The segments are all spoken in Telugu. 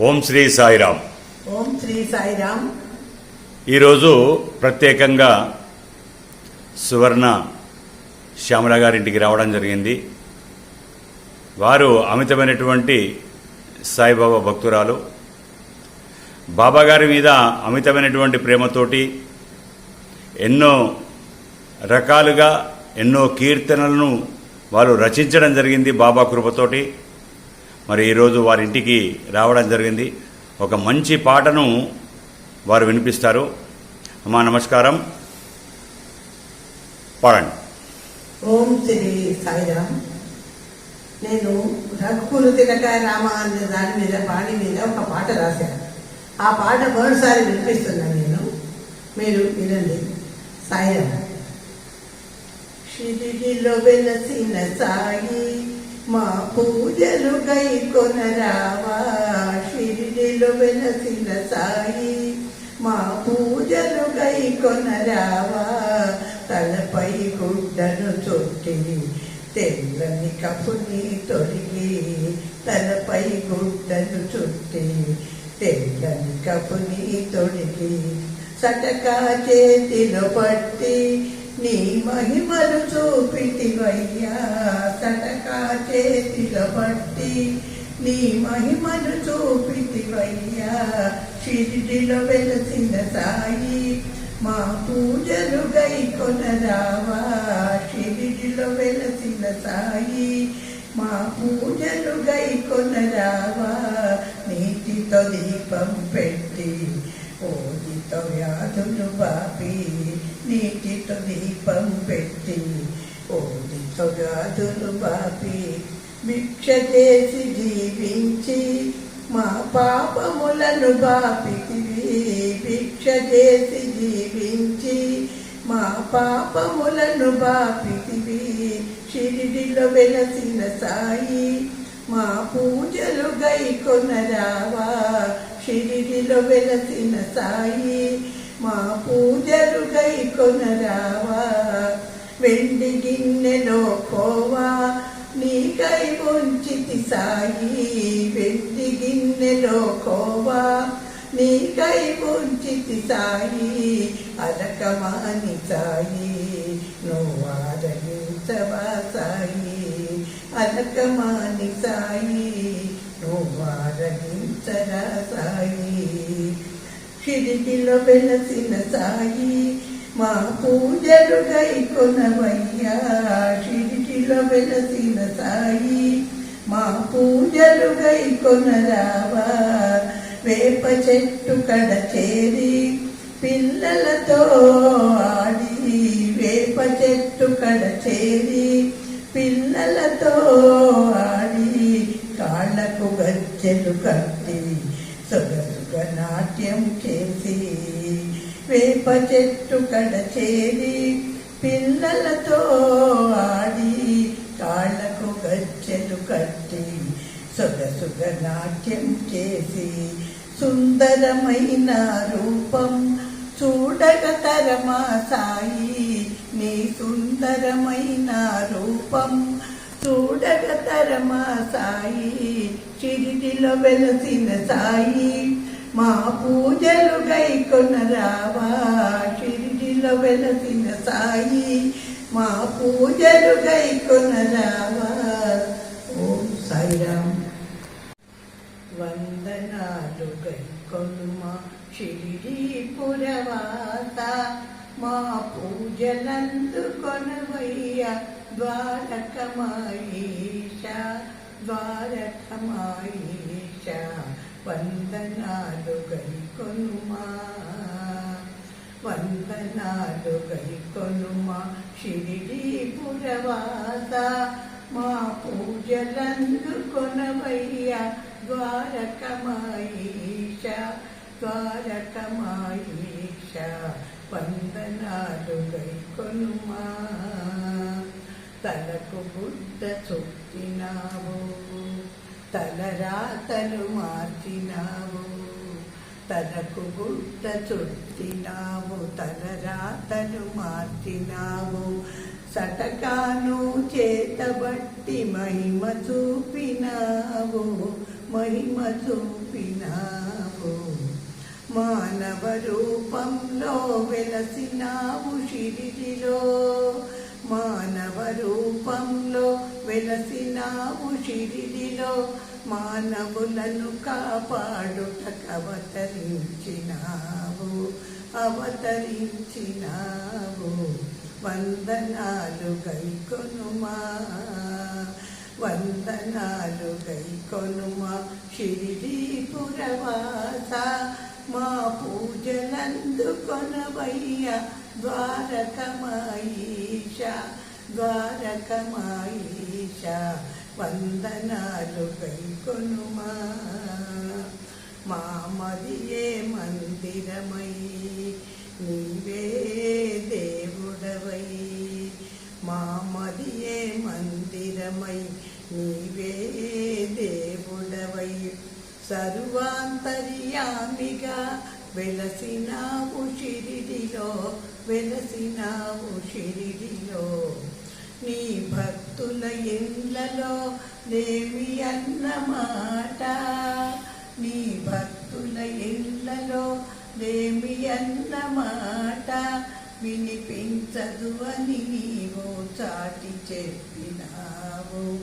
ఓం శ్రీ సాయిరామ్. ఓం శ్రీ సాయిరామ్. ఈరోజు ప్రత్యేకంగా సువర్ణ శ్యామల గారింటికి రావడం జరిగింది. వారు అమితమైనటువంటి సాయిబాబా భక్తురాలు. బాబా గారి మీద అమితమైనటువంటి ప్రేమతోటి ఎన్నో రకాలుగా ఎన్నో కీర్తనలను వారు రచించడం జరిగింది బాబా కృపతోటి. మరి ఈరోజు వారి ఇంటికి రావడం జరిగింది. ఒక మంచి పాటను వారు వినిపిస్తారు. అమ్మా నమస్కారం. పాడండి. ఓం శ్రీ సాయిరామ్. నేను రఘుకులు తిలకాయ రామ అనే దాని మీద పాడి మీద ఒక పాట రాశాను. ఆ పాట మరోసారి వినిపిస్తున్నాను నేను. మీరు వినండి. సాయిరామ్. షిరిడిలో వెలసిన సాయి మా పూజలు గై కొనరావా షిరిడిలో వెలసిన సాయి. మా పూజలు గై కొనరావా తలపై గుడ్డను చుట్టి తెల్లని కపుని తొడిగి తలపై గుడ్డను చుట్టి తెల్లని కపుని తొడిగి సటకా చేతిలో పట్టి నీ మహిమలు చూపితివయ్యా తటకా చేతిల బట్టి నీ మహిమను చూపితివయ్యా షిరిడిలో వెలసిన సాయి. మా పూజలు గై కొనరావా షిరిడిలో వెలసిన సాయి. మా పూజలు గై కొనరావా నీటితో దీపం పెట్టి ఓదితో వ్యాధులు బాపీ నీటితో దీపం పెట్టి ఓడితో గాదులు బాపి భిక్ష చేసి జీవించి మా పాపములను బాపితివి భిక్ష చేసి జీవించి మా పాపములను బాపితివి షిరిడిలో వెలసిన సాయి మా పూజలు గై కొనరావా షిరిడిలో వెలసిన సాయి మా పూజలు గై కొనరావా? వెండి గిన్నెలో కోవా నీకై ఉంచితి సాయి. వెండి గిన్నెలో కోవా నీకై ఉంచితి సాయి. అలకమాని సాయి. నువ్వారగించవా సాయి? అలకమాని సాయి. నువ్వారగించరా సాయి? షిరిడిలో వెలసిన సాయి మా పూజలు గై కొనవయ్యా షిరిడిలో వెలసిన సాయి మా పూజలు గై కొనరావా వేప చెట్టు కడ చేరి పిల్లలతో ఆడి వేప చెట్టు కడ చేరి పిల్లలతో ఆడి కాళ్ళకు గజ్జెలు కట్టి సొగ నాట్యం చేసి వేప చెట్టు కడ చేరి పిల్లలతో ఆడి కాళ్ళకు గజ్జెలు కట్టి సొగసుగ నాట్యం చేసి సుందరమైన రూపం చూడగ తరమా సాయి నీ సుందరమైన రూపం చూడగ తరమా సాయి చిరిడిలో వెలసిన సాయి. మా పూజలు గై కొనరావా షిరిడిలో వెలసిన సాయి. మా పూజలు గై కొనరావా ఓం సాయిరామ్. వందనాలు గై కొనుమా షిరిడి పురవాత మా పూజలందుకొనవయ్య ద్వారకమాయేష ద్వారకమాయిష. వందనాలు గై కొనుమా వందనాలు గై కొనుమా షిరిడి పురవాత మా పూజలందుకొనవయ్య ద్వారకమాయీష ద్వారకమాయీష. వందనాలు గై కొనుమా తలకు బుద్ధ చుట్టినావు తలరాతలు మార్చినావు తనకు గుడ్డ చుట్టినావు తలరాతలు మార్చినావు. సటకాను చేతబట్టి మహిమ చూపినావు మహిమ చూపినావు. చూపినావు మానవ రూపంలో వెలసినావు షిరిడిలో మానవ రూపంలో వెలసినావు షిరిడిలో మానవులను కాపాడుటకు అవతరించినావు అవతరించినావు. వందనాలు గైకొనుమా వందనాలు గైకొనుమా. షిరిడి పురవాస మా పూజలందుకొనవయ్య ద్వారకమాయిష ద్వారకమాయిష. వందనాలు గైకొనుమా మామదియే మందిరమై నీవే దేవుడవై. మామదియే మందిరమై నీవే దేవుడవై. సర్వాంతర్యామిగా వెలసినావు షిరిడిలో వెలసినావు షిరిడిలో. నీ భక్తి భక్తుల ఇండ్లలో దేవి అన్నమాట. నీ భక్తుల ఇండ్లలో దేవి అన్నమాట. వినిపించదు అని నీవు చాటి చెప్పినావు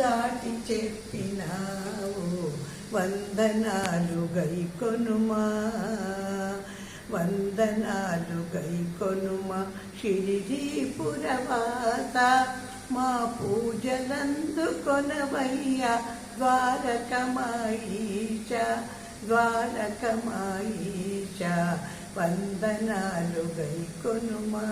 చాటి చెప్పినావు. వందనాలు గైకొనుమా వందనాలు గైకొనుమా షిరిడి మా పూజలందుకొనవయ్య ద్వారకమాయిష ద్వారకమాయీచ వందనాలు గైకొనుమా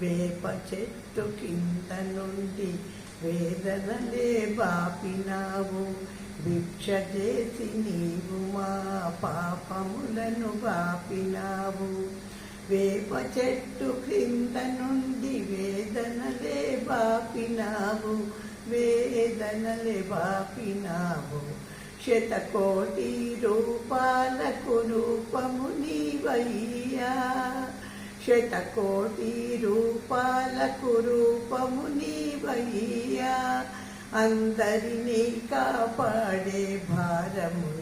వేప చెట్టు కింద నుండి వేదనలే బాపినావు భిక్ష చేసి నీవు మా పాపములను బాపినావు. వేప చెట్టు క్రింద నుండి వేదనలే బాపినావు వేదనలే బాపినావు. శతకోటి రూపాలకు రూపము నీవయ్యా. శతకోటి రూపాలకు రూపము నీవయ్యా. అందరినీ కాపాడే భారము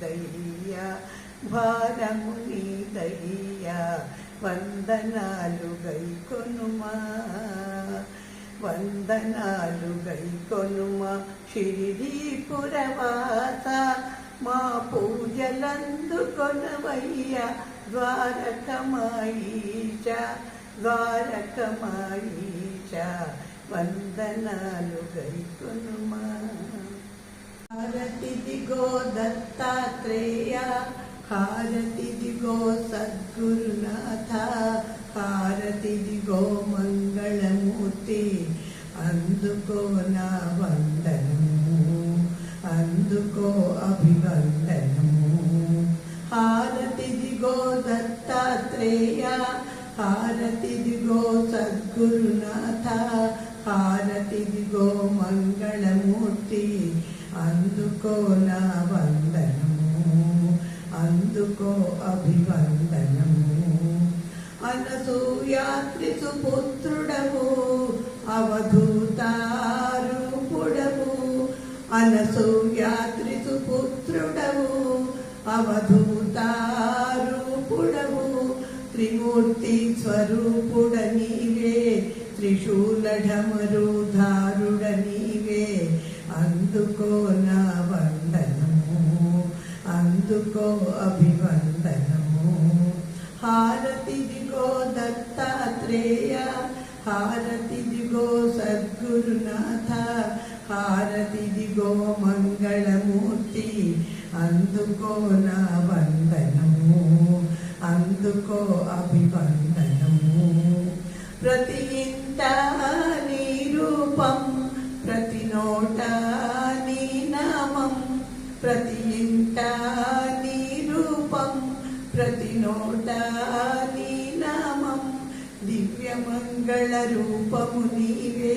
దయ్యా భారము దయ్యా వందనాలు గైకొనుమా. వందనాలు గైకొనుమా. షిరిడి మా పూజలందుకొనవయ్యా ద్వారకమాయీచ ద్వారకమాయీచ. వందనాలు గైకొనుమా. హారతిదిగో దత్తాత్రేయ హారతిదిగో సద్గురునాథ హారతిదిగో మంగళమూర్తి అందుకో నా వందనము అందుకో అభివందనము హారతిదిగో దత్తాత్రేయ హారతిదిగో సద్గురునాథ హారతిదిగో మంగళమూర్తి అందుకో నా వందనము అందుకో అభివందనము అనసూయాత్రిసు పుత్రుడవు అవధూతారూపుడవు అనసూయాత్రిసు పుత్రుడవు అవధూతారూపుడవు త్రిమూర్తి స్వరూపుడ నీవే త్రిశూలఢమరుధారుడ నీవే అందుకో నా వందనము అందుకో అభివందనము హారతిదిగో దత్తాత్రేయ హారతిదిగో సద్గురునాథ హారతిదిగో మంగళమూర్తి అందుకో నా వందనము అందుకో అభివందనము ప్రతి ఇంట ప్రతి నామం దివ్యమంగళ రూపము నీవే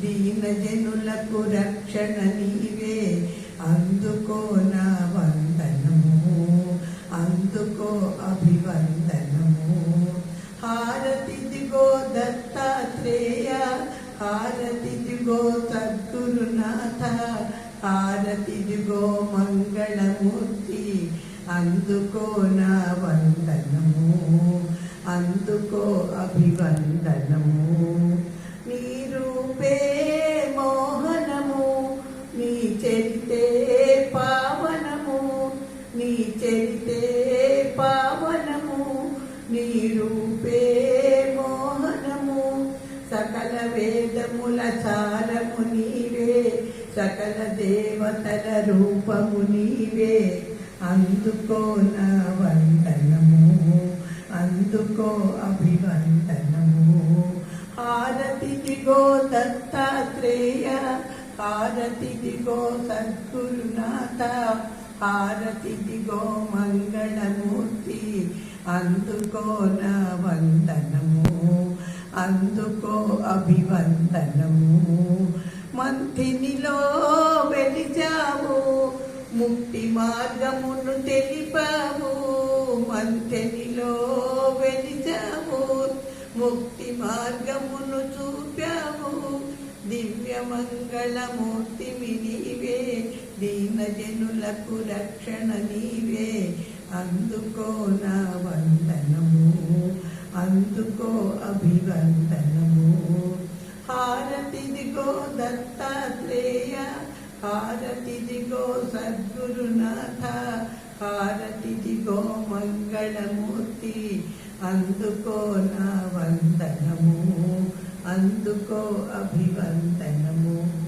దీనజనులకు రక్షణ నీవే. అందుకో నా వందనము అందుకో అభివందనము. హారతిదిగో దత్తాత్రేయ హారతిదిగో సద్గురునాథ హారతిదిగో మంగళమూర్తి అందుకో నా అందుకో అభివందనము నీ రూపే మోహనము నీ చరితే పావనము నీ చరితే పావనము నీ రూపే మోహనము. సకల వేదముల సారము నీవే సకల దేవతల రూపము నీవే. అందుకో నా వందనము. అందుకో అభివందనము హారతిదిగో దత్తాత్రేయ హారతిదిగో సద్గురునాథ హారతిదిగో మంగళమూర్తి అందుకో నా వందనము అందుకో అభివందనము. మంతినిలో వెలిచావు ముక్తి మార్గమును తెలిపావు. మంతెనిలో వెలిచావు. ముక్తి మార్గమును చూపాము దివ్య మంగళమూర్తి నీవే. దీనజనులకు రక్షణ నీవే. అందుకో నా వందనము. అందుకో అభివందనము. హారతిదిగో దత్తాత్రేయ. హారతిదిగో సద్గురునాథ. హారతిదిగో మంగళమూర్తి అందుకో నా వందనము అందుకో అభివందనము.